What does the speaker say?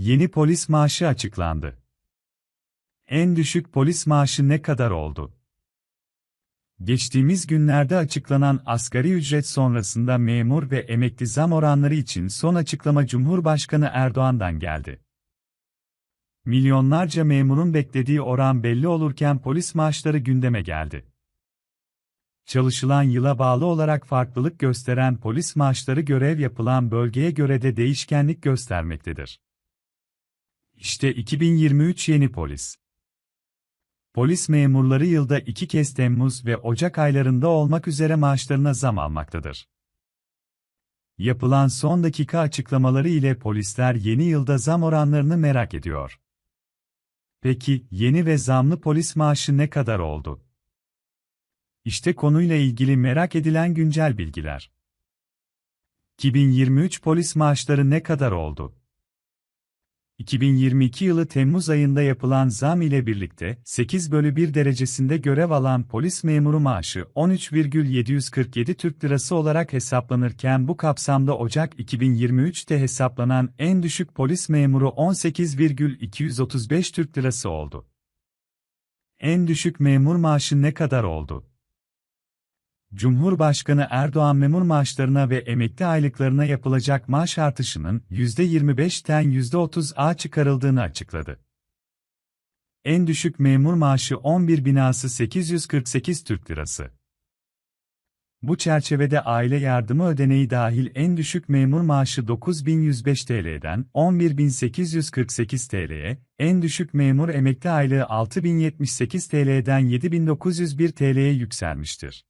Yeni polis maaşı açıklandı. En düşük polis maaşı ne kadar oldu? Geçtiğimiz günlerde açıklanan asgari ücret sonrasında memur ve emekli zam oranları için son açıklama Cumhurbaşkanı Erdoğan'dan geldi. Milyonlarca memurun beklediği oran belli olurken polis maaşları gündeme geldi. Çalışılan yıla bağlı olarak farklılık gösteren polis maaşları görev yapılan bölgeye göre de değişkenlik göstermektedir. İşte 2023 yeni polis. Polis memurları yılda iki kez Temmuz ve Ocak aylarında olmak üzere maaşlarına zam almaktadır. Yapılan son dakika açıklamaları ile polisler yeni yılda zam oranlarını merak ediyor. Peki, yeni ve zamlı polis maaşı ne kadar oldu? İşte konuyla ilgili merak edilen güncel bilgiler. 2023 polis maaşları ne kadar oldu? 2022 yılı Temmuz ayında yapılan zam ile birlikte 8 bölü 1 derecesinde görev alan polis memuru maaşı 13,747 Türk Lirası olarak hesaplanırken bu kapsamda Ocak 2023'te hesaplanan en düşük polis memuru 18,235 Türk Lirası oldu. En düşük memur maaşı ne kadar oldu? Cumhurbaşkanı Erdoğan memur maaşlarına ve emekli aylıklarına yapılacak maaş artışının %25'ten %30'a çıkarıldığını açıkladı. En düşük memur maaşı 11 binası 848 Türk Lirası. Bu çerçevede aile yardımı ödeneği dahil en düşük memur maaşı 9105 TL'den 11848 TL'ye, en düşük memur emekli aylığı 6078 TL'den 7901 TL'ye yükselmiştir.